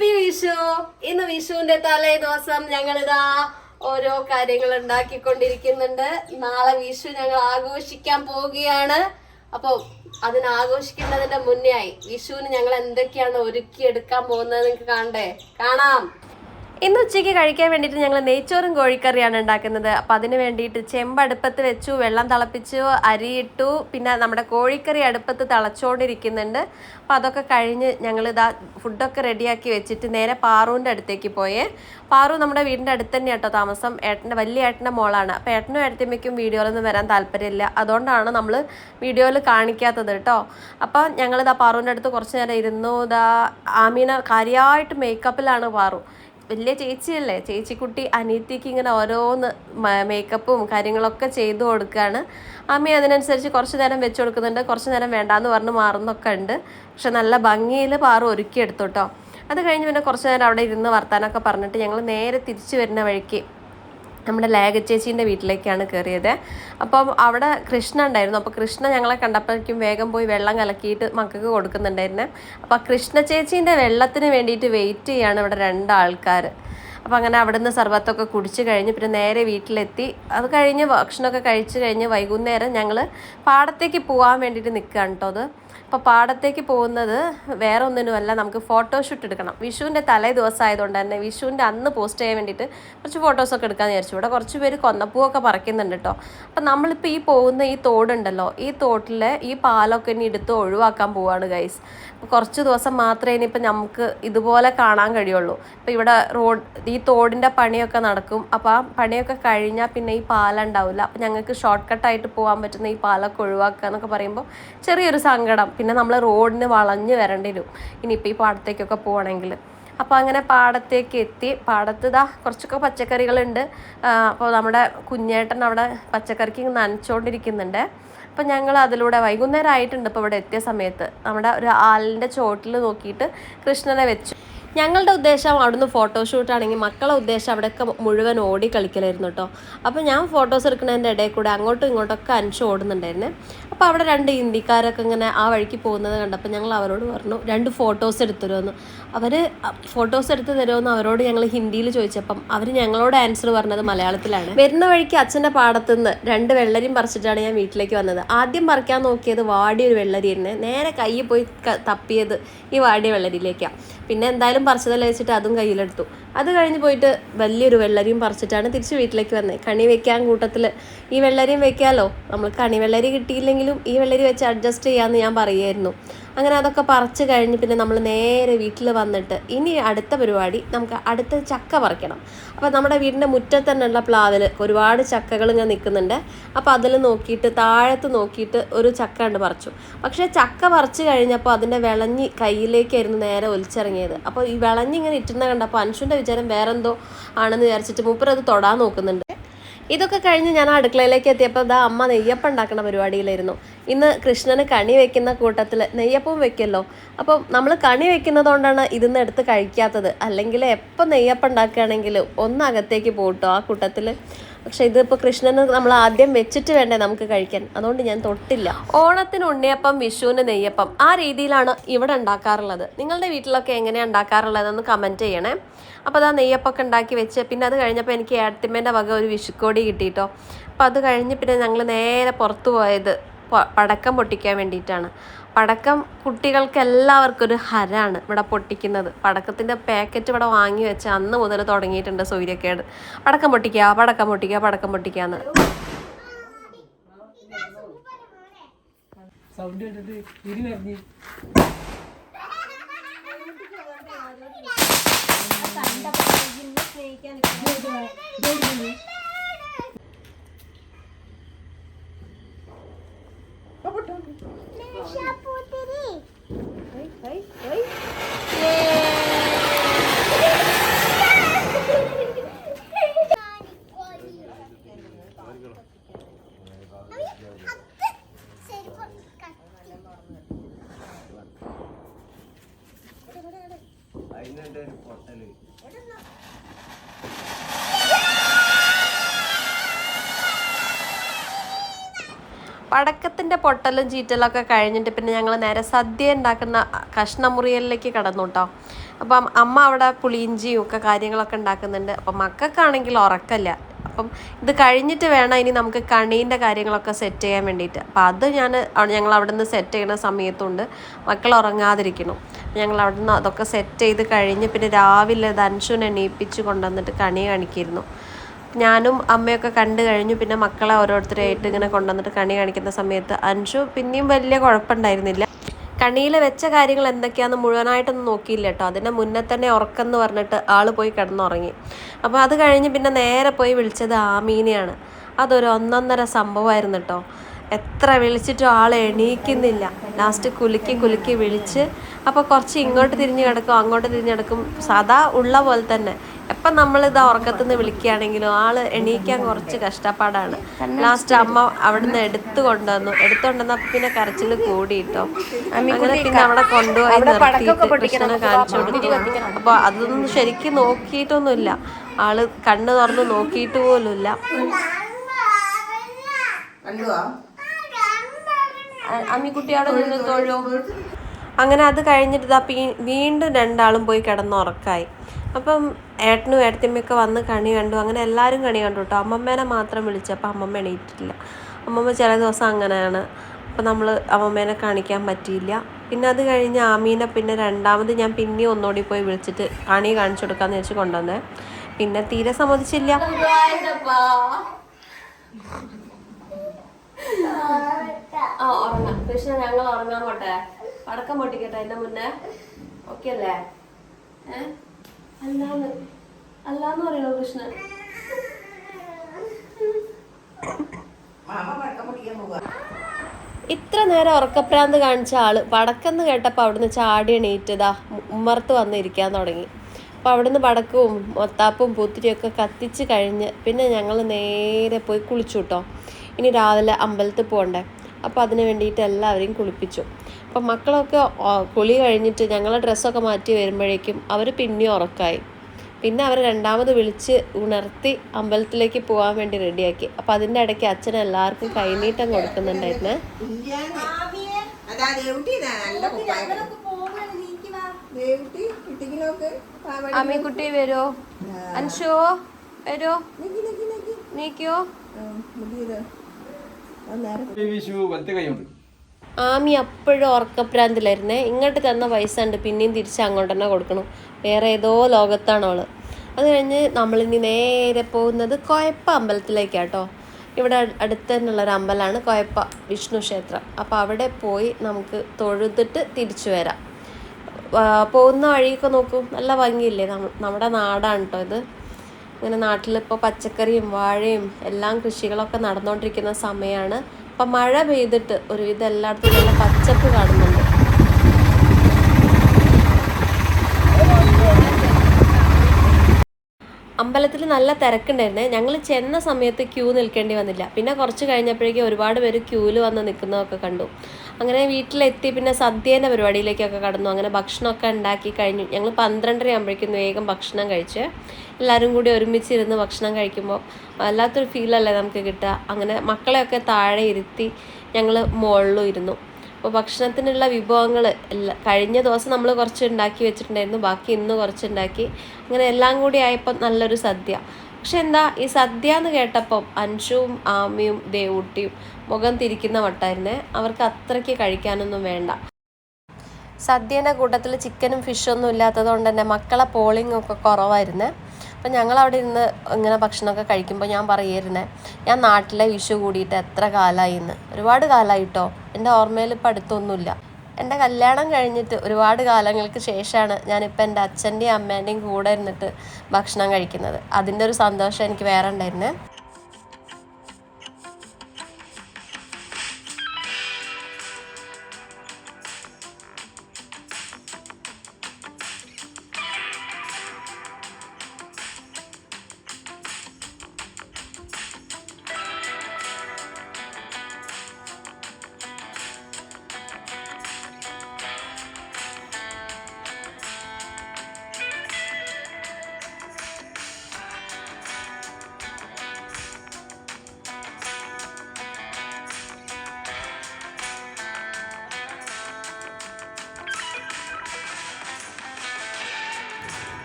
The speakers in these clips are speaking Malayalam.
ഹാപ്പി വിഷു. ഇന്ന് വിഷുവിന്റെ തലേ ദിവസം ഞങ്ങളിതാ ഓരോ കാര്യങ്ങൾ ഉണ്ടാക്കിക്കൊണ്ടിരിക്കുന്നുണ്ട്. നാളെ വിഷു ഞങ്ങൾ ആഘോഷിക്കാൻ പോവുകയാണ്. അപ്പോൾ അതിന് ആഘോഷിക്കുന്നതിന്റെ മുന്നേ ആയി വിഷുവിന് ഞങ്ങൾ എന്തൊക്കെയാണ് ഒരുക്കി എടുക്കാൻ പോകുന്നത് നിങ്ങൾക്ക് കാണണ്ടേ? കാണാം. ഇന്ന് ഉച്ചയ്ക്ക് കഴിക്കാൻ വേണ്ടിയിട്ട് ഞങ്ങൾ നെയ്ച്ചോറും കോഴിക്കറിയാണ് ഉണ്ടാക്കുന്നത്. അപ്പം അതിന് വേണ്ടിയിട്ട് ചെമ്പ് അടുപ്പത്ത് വെച്ചു വെള്ളം തിളപ്പിച്ചു അരിയിട്ടു പിന്നെ നമ്മുടെ കോഴിക്കറി അടുപ്പത്ത് തിളച്ചുകൊണ്ടിരിക്കുന്നുണ്ട് അപ്പം അതൊക്കെ കഴിഞ്ഞ് ഞങ്ങൾ ഇതാ ഫുഡൊക്കെ റെഡിയാക്കി വെച്ചിട്ട് നേരെ പാറുവിന്റെ അടുത്തേക്ക് പോയേ. പാറു നമ്മുടെ വീടിന്റെ അടുത്ത് തന്നെ കേട്ടോ താമസം. ഏട്ടന്റെ വലിയ ഏട്ടന്റെ മോളാണ്. അപ്പോൾ ഏട്ടനും ഏട്ടത്തിമ്മയ്ക്കും വീഡിയോയിലൊന്നും വരാൻ താല്പര്യമില്ല. അതുകൊണ്ടാണ് നമ്മൾ വീഡിയോയിൽ കാണിക്കാത്തത് കേട്ടോ. അപ്പോൾ ഞങ്ങളിതാ പാറുവിന്റെ അടുത്ത് കുറച്ച് നേരം ഇരുന്നു. ഇതാ ആമീന കാര്യമായിട്ട് മേക്കപ്പിലാണ് പാറു. വലിയ ചേച്ചിയല്ലേ? ചേച്ചിക്കുട്ടി അനിയത്തിക്ക് ഇങ്ങനെ ഓരോന്ന് മേക്കപ്പും കാര്യങ്ങളൊക്കെ ചെയ്തു കൊടുക്കുകയാണ് അമ്മ അതിനനുസരിച്ച് കുറച്ച് നേരം വെച്ച് കൊടുക്കുന്നുണ്ട്. കുറച്ച് നേരം വേണ്ടാന്ന് പറഞ്ഞ് മാറുന്നൊക്കെ ഉണ്ട്. പക്ഷെ നല്ല ഭംഗിയിൽ പാറു ഒരുക്കിയെടുത്തു കേട്ടോ അത് കഴിഞ്ഞ് പിന്നെ കുറച്ച് നേരം അവിടെ ഇരുന്ന് വർത്താനൊക്കെ പറഞ്ഞിട്ട് ഞങ്ങൾ നേരെ തിരിച്ചു വരുന്ന വഴിക്ക് നമ്മുടെ ലേഖ ചേച്ചീന്റെ വീട്ടിലേക്കാണ് കയറിയത്. അപ്പം അവിടെ കൃഷ്ണ ഉണ്ടായിരുന്നു. അപ്പോൾ കൃഷ്ണ ഞങ്ങളെ കണ്ടപ്പോഴേക്കും വേഗം പോയി വെള്ളം കലക്കിയിട്ട് മക്കൾക്ക് കൊടുക്കുന്നുണ്ടായിരുന്നു. അപ്പോൾ കൃഷ്ണ ചേച്ചീന്റെ വെള്ളത്തിന് വേണ്ടിയിട്ട് വെയിറ്റ് ചെയ്യാണ് ഇവിടെ രണ്ടാൾക്കാർ. അപ്പോൾ അങ്ങനെ അവിടുന്ന് സർബത്തൊക്കെ കുടിച്ച് കഴിഞ്ഞ് പിന്നെ നേരെ വീട്ടിലെത്തി. അത് കഴിഞ്ഞ് ഭക്ഷണമൊക്കെ കഴിച്ച് കഴിഞ്ഞ് വൈകുന്നേരം ഞങ്ങൾ പാടത്തേക്ക് പോകാൻ വേണ്ടിയിട്ട് നിൽക്കുകയാണ് കേട്ടോ അത്. അപ്പോൾ പാടത്തേക്ക് പോകുന്നത് വേറെ ഒന്നിനുമല്ല നമുക്ക് ഫോട്ടോഷൂട്ട് എടുക്കണം. വിഷുവിന്റെ തലേ ദിവസം ആയതുകൊണ്ട് തന്നെ വിഷുവിന്റെ അന്ന് പോസ്റ്റ് ചെയ്യാൻ വേണ്ടിയിട്ട് കുറച്ച് ഫോട്ടോസൊക്കെ എടുക്കാമെന്ന് വിചാരിച്ചു. ഇവിടെ കുറച്ച് പേര് കൊന്നപ്പൂവൊക്കെ പറിക്കുന്നുണ്ട് കേട്ടോ അപ്പം നമ്മളിപ്പോൾ ഈ പോകുന്ന ഈ തോടുണ്ടല്ലോ ഈ തോട്ടിലെ ഈ പാലൊക്കെ ഇനി എടുത്ത് ഒഴിവാക്കാൻ പോവാണ് ഗൈസ് കുറച്ച് ദിവസം മാത്രമേ ഇനിയിപ്പോൾ നമുക്ക് ഇതുപോലെ കാണാൻ കഴിയുള്ളൂ. ഇപ്പോൾ ഇവിടെ റോഡ് ഈ തോടിന്റെ പണിയൊക്കെ നടക്കും. അപ്പോൾ ആ പണിയൊക്കെ കഴിഞ്ഞാൽ പിന്നെ ഈ പാലം ഉണ്ടാവില്ല. അപ്പോൾ ഞങ്ങൾക്ക് ഷോർട്ട് കട്ടായിട്ട് പോകാൻ പറ്റുന്ന ഈ പാലൊക്കെ ഒഴിവാക്കുക എന്നൊക്കെ പറയുമ്പോൾ ചെറിയൊരു സങ്കടം. പിന്നെ നമ്മൾ റോഡിന് വളഞ്ഞ് വരേണ്ടി വരും. ഇനിയിപ്പോൾ ഈ പാടത്തേക്കൊക്കെ പോകണമെങ്കിൽ അപ്പോൾ അങ്ങനെ പാടത്തേക്ക് എത്തി. പാടത്ത് ഇതാ കുറച്ചൊക്കെ പച്ചക്കറികളുണ്ട്. അപ്പോൾ നമ്മുടെ കുഞ്ഞേട്ടൻ അവിടെ പച്ചക്കറിക്ക് നനച്ചുകൊണ്ടിരിക്കുന്നുണ്ട് അപ്പോൾ ഞങ്ങൾ അതിലൂടെ വൈകുന്നേരം ആയിട്ടുണ്ട് ഇപ്പോൾ ഇവിടെ എത്തിയ സമയത്ത്. നമ്മുടെ ഒരു ആലിന്റെ ചോട്ടിൽ നോക്കിയിട്ട് കൃഷ്ണനെ വെച്ചു. ഞങ്ങളുടെ ഉദ്ദേശം അവിടുന്ന് ഫോട്ടോഷൂട്ട് ആണെങ്കിൽ മക്കളെ ഉദ്ദേശം അവിടെയൊക്കെ മുഴുവൻ ഓടി കളിക്കലായിരുന്നു കേട്ടോ. അപ്പോൾ ഞാൻ ഫോട്ടോസ് എടുക്കുന്നതിന്റെ ഇടയിൽ കൂടെ അങ്ങോട്ടും ഇങ്ങോട്ടൊക്കെ അൻഷ് ഓടുന്നുണ്ടായിരുന്നു. അപ്പോൾ അവിടെ രണ്ട് ഹിന്ദിക്കാരൊക്കെ ഇങ്ങനെ ആ വഴിക്ക് പോകുന്നത് കണ്ടപ്പോൾ ഞങ്ങൾ അവരോട് പറഞ്ഞു രണ്ട് ഫോട്ടോസ് എടുത്തു തരുമെന്ന് അവർ ഫോട്ടോസ് എടുത്ത് തരുമെന്ന് അവരോട് ഞങ്ങൾ ഹിന്ദിയിൽ ചോദിച്ചപ്പം അവർ ഞങ്ങളോട് ആൻസർ പറഞ്ഞത് മലയാളത്തിലാണ്. വരുന്ന വഴിക്ക് അച്ഛന്റെ പാടത്തുനിന്ന് രണ്ട് വെള്ളരിയും പറിച്ചിട്ടാണ് ഞാൻ വീട്ടിലേക്ക് വന്നത്. ആദ്യം പറിക്കാൻ നോക്കിയത് വാടിയൊരു വെള്ളരി തന്നെ നേരെ കയ്യിൽ പോയി തപ്പിയത് ഈ വാടിയ വെള്ളരിയിലേക്കാണ് പിന്നെ എന്തായാലും പറിച്ചതല്ലേ വെച്ചിട്ട് അതും കയ്യിലെടുത്തു. അത് കഴിഞ്ഞ് പോയിട്ട് വലിയൊരു വെള്ളരിയും പറിച്ചിട്ടാണ് തിരിച്ച് വീട്ടിലേക്ക് വന്നത് കണി വെക്കാൻ കൂട്ടത്തിൽ ഈ വെള്ളരിയും വെക്കാമല്ലോ നമ്മൾ കണി വെള്ളരി കിട്ടിയില്ലെങ്കിലും ഈ വെള്ളരി വെച്ച് അഡ്ജസ്റ്റ് ചെയ്യാമെന്ന് ഞാൻ പറയുമായിരുന്നു അങ്ങനെ അതൊക്കെ പറിച്ചു കഴിഞ്ഞ് പിന്നെ നമ്മൾ നേരെ വീട്ടിൽ വന്നിട്ട് ഇനി അടുത്ത പരിപാടി നമുക്ക് അടുത്ത ചക്ക പറിക്കണം. അപ്പോൾ നമ്മുടെ വീടിന്റെ മുറ്റത്ത് തന്നെയുള്ള പ്ലാവിൽ ഒരുപാട് ചക്കകൾ ഇങ്ങനെ നിൽക്കുന്നുണ്ട്. അപ്പോൾ അതിൽ നോക്കിയിട്ട് താഴത്ത് നോക്കിയിട്ട് ഒരു ചക്ക കണ്ട് പറിച്ചു. പക്ഷേ ചക്ക പറിച്ചു കഴിഞ്ഞപ്പോൾ അതിന്റെ വിളഞ്ഞി കയ്യിലേക്കായിരുന്നു നേരെ ഒലിച്ചിറങ്ങിയത്. അപ്പോൾ ഈ വിളഞ്ഞിങ്ങനെ ഇറ്റുന്ന കണ്ടപ്പോൾ അൻഷുന്റെ വിചാരം വേറെന്തോ ആണെന്ന് വിചാരിച്ചിട്ട് മൂപ്പർ അത് തൊടാൻ നോക്കുന്നുണ്ട്. ഇതൊക്കെ കഴിഞ്ഞ് ഞാൻ അടുക്കളയിലേക്ക് എത്തിയപ്പോൾ ഇതാ അമ്മ നെയ്യപ്പം ഉണ്ടാക്കുന്ന പരിപാടിയിലായിരുന്നു. ഇന്ന് കൃഷ്ണന് കണി വെക്കുന്ന കൂട്ടത്തിൽ നെയ്യപ്പം വെക്കല്ലോ അപ്പം നമ്മൾ കണി വെക്കുന്നതുകൊണ്ടാണ് ഇതിന്ന് എടുത്ത് കഴിക്കാത്തത്. അല്ലെങ്കിൽ എപ്പോൾ നെയ്യപ്പം ഉണ്ടാക്കുകയാണെങ്കിൽ ഒന്ന് അകത്തേക്ക് പോട്ടോ ആ കൂട്ടത്തിൽ പക്ഷെ ഇതിപ്പോൾ കൃഷ്ണന് നമ്മൾ ആദ്യം വെച്ചിട്ട് വേണ്ടേ നമുക്ക് കഴിക്കാൻ? അതുകൊണ്ട് ഞാൻ തൊട്ടില്ല. ഓണത്തിന് ഉണ്ണിയപ്പം വിഷുവിന് നെയ്യപ്പം ആ രീതിയിലാണ് ഇവിടെ ഉണ്ടാക്കാറുള്ളത്. നിങ്ങളുടെ വീട്ടിലൊക്കെ എങ്ങനെയാണ് ഉണ്ടാക്കാറുള്ളതെന്ന് കമന്റ് ചെയ്യണേ. അപ്പോൾ അതാ നെയ്യപ്പൊക്കെ ഉണ്ടാക്കി വെച്ച് പിന്നെ അത് കഴിഞ്ഞപ്പോൾ എനിക്ക് ഏടത്തിമ്മേന്റെ വക ഒരു വിഷുക്കോടി കിട്ടിയിട്ടോ അപ്പോൾ അത് കഴിഞ്ഞ് പിന്നെ ഞങ്ങൾ നേരെ പുറത്തു പോയത് പടക്കം പൊട്ടിക്കാൻ വേണ്ടിയിട്ടാണ്. പടക്കം കുട്ടികൾക്ക് എല്ലാവർക്കും ഒരു ഹരാണ് ഇവിടെ പൊട്ടിക്കുന്നത്. പടക്കത്തിന്റെ പാക്കറ്റ് ഇവിടെ വാങ്ങി വെച്ച് അന്ന് മുതൽ തുടങ്ങിയിട്ടുണ്ട് സൂര്യക്കേട്. പടക്കം പൊട്ടിക്കുക പടക്കം പൊട്ടിക്കുക പടക്കം പൊട്ടിക്കുക എന്ന് സൗണ്ട് right പടക്കത്തിന്റെ പൊട്ടലും ചീറ്റലൊക്കെ കഴിഞ്ഞിട്ട് പിന്നെ ഞങ്ങൾ നേരെ സദ്യ ഉണ്ടാക്കുന്ന കഷ്ണമുറിയലിലേക്ക് കടന്നു കേട്ടോ അപ്പം അമ്മ അവിടെ പുളിയിഞ്ചിയും ഒക്കെ കാര്യങ്ങളൊക്കെ ഉണ്ടാക്കുന്നുണ്ട്. അപ്പം മക്കൾക്കാണെങ്കിൽ ഉറക്കല്ല അപ്പം ഇത് കഴിഞ്ഞിട്ട് വേണം ഇനി നമുക്ക് കണീന്റെ കാര്യങ്ങളൊക്കെ സെറ്റ് ചെയ്യാൻ വേണ്ടിയിട്ട്. അപ്പം അത് ഞാൻ ഞങ്ങൾ അവിടെ നിന്ന് സെറ്റ് ചെയ്യുന്ന സമയത്തുണ്ട്. മക്കൾ ഉറങ്ങാതിരിക്കണം ഞങ്ങൾ അവിടെ നിന്ന് അതൊക്കെ സെറ്റ് ചെയ്ത് കഴിഞ്ഞ് പിന്നെ രാവിലെ ദൻഷുനെ എണീപ്പിച്ച് കൊണ്ടുവന്നിട്ട് കണി കാണിക്കിയിരുന്നു ഞാനും അമ്മയൊക്കെ കണ്ടു കഴിഞ്ഞു. പിന്നെ മക്കളെ ഓരോരുത്തരായിട്ട് ഇങ്ങനെ കൊണ്ടുവന്നിട്ട് കണി കാണിക്കുന്ന സമയത്ത് അൻഷു പിന്നെയും വലിയ കുഴപ്പമുണ്ടായിരുന്നില്ല. കണിയിൽ വെച്ച കാര്യങ്ങൾ എന്തൊക്കെയാണെന്ന് മുഴുവനായിട്ടൊന്നും നോക്കിയില്ല കേട്ടോ. അതിന്റെ മുന്നേ തന്നെ ഉറക്കം പറഞ്ഞിട്ട് ആൾ പോയി കിടന്നുറങ്ങി. അപ്പോൾ അത് കഴിഞ്ഞ് പിന്നെ നേരെ പോയി വിളിച്ചത് ആമീനെയാണ്. അതൊരു ഒന്നൊന്നര സംഭവമായിരുന്നു കേട്ടോ. എത്ര വിളിച്ചിട്ടും ആൾ എണീക്കുന്നില്ല. ലാസ്റ്റ് കുലുക്കി കുലുക്കി വിളിച്ച്. അപ്പോൾ കുറച്ച് ഇങ്ങോട്ട് തിരിഞ്ഞ് കിടക്കും അങ്ങോട്ട് തിരിഞ്ഞ് കിടക്കും. സദാ ഉള്ള പോലെ തന്നെ. എപ്പം നമ്മളിത് ഉറക്കത്തു നിന്ന് വിളിക്കുകയാണെങ്കിലും ആൾ എണീക്കാൻ കുറച്ച് കഷ്ടപ്പാടാണ്. ലാസ്റ്റ് അമ്മ അവിടുന്ന് എടുത്തു കൊണ്ടുവന്നു. എടുത്തുകൊണ്ടുവന്ന പിന്നെ കരച്ചിൽ കൂടിയിട്ടോ. അങ്ങനെ പിന്നെ അവിടെ കൊണ്ടുപോയി നിർത്തിയിട്ട് കൃഷ്ണനെ കാണിച്ചു കൊടുത്തു. അപ്പോൾ അതൊന്നും ശരിക്കും നോക്കിയിട്ടൊന്നുമില്ല. ആൾ കണ്ണ് തുറന്ന് നോക്കിയിട്ട് പോലുമില്ല. അമ്മിക്കുട്ടി അവിടെ തൊഴോ. അങ്ങനെ അത് കഴിഞ്ഞിട്ട് ഇതാ വീണ്ടും രണ്ടാളും പോയി കിടന്നുറക്കായി അപ്പം ഏട്ടനും ഏട്ടത്തിയമ്മയൊക്കെ വന്ന് കണി കണ്ടു. അങ്ങനെ എല്ലാവരും കണി കണ്ടു കേട്ടോ. അമ്മമ്മേനെ മാത്രം വിളിച്ചപ്പോൾ അമ്മമ്മ എണീറ്റിട്ടില്ല. അമ്മമ്മ ചില ദിവസം അങ്ങനെയാണ്. അപ്പം നമ്മൾ അമ്മമ്മേനെ കാണിക്കാൻ പറ്റിയില്ല. പിന്നെ അത് കഴിഞ്ഞ് ആമീനെ പിന്നെ രണ്ടാമത് ഞാൻ പിന്നെയും ഒന്നുകൂടി പോയി വിളിച്ചിട്ട് കണി കാണിച്ചു കൊടുക്കാന്ന് വെച്ച് കൊണ്ടുവന്നേ. പിന്നെ തീരെ സമ്മതിച്ചില്ല. കൃഷ്ണ ഞങ്ങൾ ഉറങ്ങാൻ പോട്ടെ. പടക്കം പൊട്ടിക്കട്ടെ അതിന്റെ മുന്നേ. ഓക്കെ അല്ലേ? ഏ? അല്ലാന്ന്. അല്ലാന്ന് പറയണോ കൃഷ്ണൻ? ഇത്ര നേരം ഉറക്കപ്രാന്ത് കാണിച്ച ആൾ വടക്കെന്ന് കേട്ടപ്പോൾ അവിടുന്ന് ചാടി എണീറ്റതാ ഉമ്മർത്ത് വന്ന് ഇരിക്കാൻ തുടങ്ങി. അപ്പോൾ അവിടുന്ന് വടക്കവും മൊത്താപ്പും പൂത്തിരിയൊക്കെ കത്തിച്ച് കഴിഞ്ഞ് പിന്നെ ഞങ്ങൾ നേരെ പോയി കുളിച്ചു കേട്ടോ ഇനി രാവിലെ അമ്പലത്തിൽ പോകണ്ടേ അപ്പോൾ അതിന് വേണ്ടിയിട്ട് എല്ലാവരെയും കുളിപ്പിച്ചു. അപ്പം മക്കളൊക്കെ കുളി കഴിഞ്ഞിട്ട് ഞങ്ങളുടെ ഡ്രസ്സൊക്കെ മാറ്റി വരുമ്പോഴേക്കും അവർ പിന്നെയും ഉറക്കായി. പിന്നെ അവർ രണ്ടാമത് വിളിച്ച് ഉണർത്തി അമ്പലത്തിലേക്ക് പോകാൻ വേണ്ടി റെഡിയാക്കി. അപ്പം അതിന്റെ ഇടയ്ക്ക് അച്ഛൻ എല്ലാവർക്കും കൈനീട്ടം കൊടുക്കുന്നുണ്ടായിരുന്നെ. അതാ ദേവുട്ടി ഇതാ നല്ല കുപ്പായം ദേവുട്ടി കുട്ടിക്ക് നോക്ക്? പാവാടി അമ്മിക്കുട്ടി വരുമോ അൻഷോ വരുമോ നീക്കിയോ വിഷു വലത്തെ കൈയുണ്ട് ആമി അപ്പോഴും ഉറക്കപ്രാന്തിലായിരുന്നേ ഇങ്ങോട്ട് തന്ന പൈസ ഉണ്ട് പിന്നെയും തിരിച്ച് അങ്ങോട്ട് തന്നെ കൊടുക്കണം. വേറെ ഏതോ ലോകത്താണ് അവൾ അത് കഴിഞ്ഞ് നമ്മളിനി നേരെ പോകുന്നത് കോയപ്പ അമ്പലത്തിലേക്കാട്ടോ. ഇവിടെ അട്- അടുത്ത് തന്നെയുള്ളൊരു അമ്പലമാണ് കോയപ്പ വിഷ്ണു ക്ഷേത്രം. അപ്പോൾ അവിടെ പോയി നമുക്ക് തൊഴുതിട്ട് തിരിച്ചു വരാം. പോകുന്ന വഴിയൊക്കെ നോക്കൂ. നല്ല ഭംഗിയില്ലേ? നമ്മ- നമ്മുടെ നാടാണ് കേട്ടോ ഇത്. ഇങ്ങനെ നാട്ടിലിപ്പോൾ പച്ചക്കറിയും വാഴയും എല്ലാം കൃഷികളൊക്കെ നടന്നുകൊണ്ടിരിക്കുന്ന സമയമാണ് അപ്പം മഴ പെയ്തിട്ട് ഒരുവിധം എല്ലായിടത്തും നല്ല പച്ചപ്പ് കാണുന്നുണ്ട്. അമ്പലത്തിൽ നല്ല തിരക്കുണ്ടായിരുന്നേ. ഞങ്ങൾ ചെന്ന സമയത്ത് ക്യൂ നിൽക്കേണ്ടി വന്നില്ല. പിന്നെ കുറച്ച് കഴിഞ്ഞപ്പോഴേക്കും ഒരുപാട് പേര് ക്യൂവിൽ വന്ന് നിൽക്കുന്നതൊക്കെ കണ്ടു. അങ്ങനെ വീട്ടിലെത്തി പിന്നെ സദ്യേന്റെ പരിപാടിയിലേക്കൊക്കെ കടന്നു. അങ്ങനെ ഭക്ഷണമൊക്കെ ഉണ്ടാക്കി കഴിഞ്ഞു. ഞങ്ങൾ പന്ത്രണ്ടര ആകുമ്പോഴേക്കും വേഗം ഭക്ഷണം കഴിച്ച് എല്ലാവരും കൂടി ഒരുമിച്ചിരുന്ന് ഭക്ഷണം കഴിക്കുമ്പോൾ വല്ലാത്തൊരു ഫീലല്ലേ നമുക്ക് കിട്ടുക. അങ്ങനെ മക്കളെയൊക്കെ താഴെ ഇരുത്തി ഞങ്ങൾ മുകളിലും ഇരുന്നു. അപ്പോൾ ഭക്ഷണത്തിനുള്ള വിഭവങ്ങൾ എല്ലാ കഴിഞ്ഞ ദിവസം നമ്മൾ കുറച്ച് ഉണ്ടാക്കി വെച്ചിട്ടുണ്ടായിരുന്നു. ബാക്കി ഇന്ന് കുറച്ച് ഉണ്ടാക്കി. അങ്ങനെ എല്ലാം കൂടി ആയപ്പോൾ നല്ലൊരു സദ്യ. പക്ഷെ എന്താ ഈ സദ്യ എന്ന് കേട്ടപ്പം അൻഷുവും ആമിയും ദേവൂട്ടിയും മുഖം തിരിക്കുന്ന വട്ടായിരുന്നേ. അവർക്ക് അത്രയ്ക്ക് കഴിക്കാനൊന്നും വേണ്ട. സദ്യേന്റെ കൂട്ടത്തിൽ ചിക്കനും ഫിഷൊന്നും ഇല്ലാത്തത് കൊണ്ട് തന്നെ മക്കളെ പോളിംഗ് ഒക്കെ കുറവായിരുന്നേ. അപ്പം ഞങ്ങൾ അവിടെ ഇരുന്ന് ഇങ്ങനെ ഭക്ഷണമൊക്കെ കഴിക്കുമ്പോൾ ഞാൻ പറയായിരുന്നേ ഞാൻ നാട്ടിലെ വിഷു കൂടിയിട്ട് എത്ര കാലമായി എന്ന് ഒരുപാട് കാലമായി കേട്ടോ എന്റെ ഓർമ്മയിൽ ഇപ്പം അടുത്തൊന്നുമില്ല. എന്റെ കല്യാണം കഴിഞ്ഞിട്ട് ഒരുപാട് കാലങ്ങൾക്ക് ശേഷമാണ് ഞാനിപ്പോൾ എന്റെ അച്ഛന്റെയും അമ്മേന്റെയും കൂടെ ഇരുന്നിട്ട് ഭക്ഷണം കഴിക്കുന്നത്. അതിന്റെ ഒരു സന്തോഷം എനിക്ക് വേറെ ഉണ്ടായിരുന്നേ.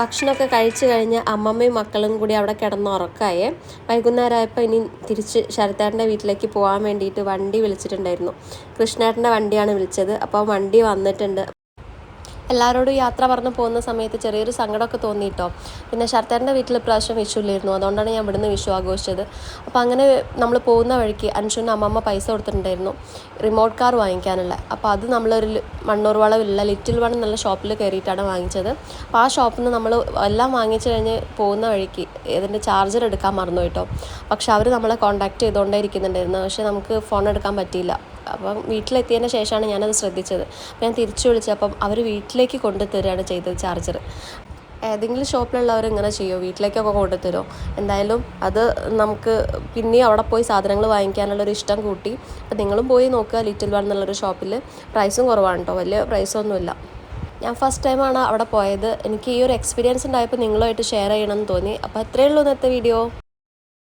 ഭക്ഷണമൊക്കെ കഴിച്ചു കഴിഞ്ഞ് അമ്മമ്മയും മക്കളും കൂടി അവിടെ കിടന്ന് ഉറക്കായേ വൈകുന്നേരമായപ്പോൾ ഇനി തിരിച്ച് ശരത്തേട്ടന്റെ വീട്ടിലേക്ക് പോകാൻ വേണ്ടിയിട്ട് വണ്ടി വിളിച്ചിട്ടുണ്ടായിരുന്നു. കൃഷ്ണേട്ടന്റെ വണ്ടിയാണ് വിളിച്ചത്. അപ്പോൾ വണ്ടി വന്നിട്ടുണ്ട്. എല്ലാവരോടും യാത്ര പറഞ്ഞു പോകുന്ന സമയത്ത് ചെറിയൊരു സങ്കടമൊക്കെ തോന്നിയിട്ടോ. പിന്നെ ശർത്തേന്റെ വീട്ടിൽ ഇപ്രാവശ്യം വിഷു ഇല്ലായിരുന്നു അതുകൊണ്ടാണ് ഞാൻ ഇവിടുന്ന് വിഷു ആഘോഷിച്ചത്. അപ്പോൾ അങ്ങനെ നമ്മൾ പോകുന്ന വഴിക്ക് അൻഷുവിന്റെ അമ്മമ്മ പൈസ കൊടുത്തിട്ടുണ്ടായിരുന്നു. റിമോട്ട് കാർ വാങ്ങിക്കാനുള്ള. അപ്പോൾ അത് നമ്മളൊരു മണ്ണൂർ വളവിലുള്ള ലിറ്റിൽ വൺ എന്നുള്ള ഷോപ്പിൽ കയറിയിട്ടാണ് വാങ്ങിച്ചത്. അപ്പോൾ ആ ഷോപ്പിൽ നിന്ന് നമ്മൾ എല്ലാം വാങ്ങിച്ചു കഴിഞ്ഞ് പോകുന്ന വഴിക്ക് ഇതിന്റെ ചാർജർ എടുക്കാൻ മറന്നു കേട്ടോ പക്ഷെ അവർ നമ്മളെ കോൺടാക്റ്റ് ചെയ്തുകൊണ്ടേ ഇരിക്കുന്നുണ്ടായിരുന്നു. പക്ഷേ നമുക്ക് ഫോൺ എടുക്കാൻ പറ്റിയില്ല. അപ്പം വീട്ടിലെത്തിയതിന് ശേഷമാണ് ഞാനത് ശ്രദ്ധിച്ചത്. അപ്പം ഞാൻ തിരിച്ചു വിളിച്ചപ്പം അവർ വീട്ടിലേക്ക് കൊണ്ടു തരികയാണ് ചെയ്തത് ചാർജർ. ഏതെങ്കിലും ഷോപ്പിലുള്ളവർ ഇങ്ങനെ ചെയ്യുമോ വീട്ടിലേക്കൊക്കെ കൊണ്ടുതരുമോ? എന്തായാലും അത് നമുക്ക് പിന്നെയും അവിടെ പോയി സാധനങ്ങൾ വാങ്ങിക്കാനുള്ളൊരു ഇഷ്ടം കൂട്ടി. അപ്പം നിങ്ങളും പോയി നോക്കുക ലിറ്റിൽ വൺ എന്നുള്ളൊരു ഷോപ്പിൽ. പ്രൈസും കുറവാണ് കേട്ടോ. വലിയ പ്രൈസൊന്നുമില്ല. ഞാൻ ഫസ്റ്റ് ടൈമാണ് അവിടെ പോയത്. എനിക്ക് ഈ ഒരു എക്സ്പീരിയൻസ് ഉണ്ടായപ്പോൾ നിങ്ങളുമായിട്ട് ഷെയർ ചെയ്യണമെന്ന് തോന്നി. അപ്പോൾ അത്രയേ ഉള്ളൂ ഇന്നത്തെ വീഡിയോ.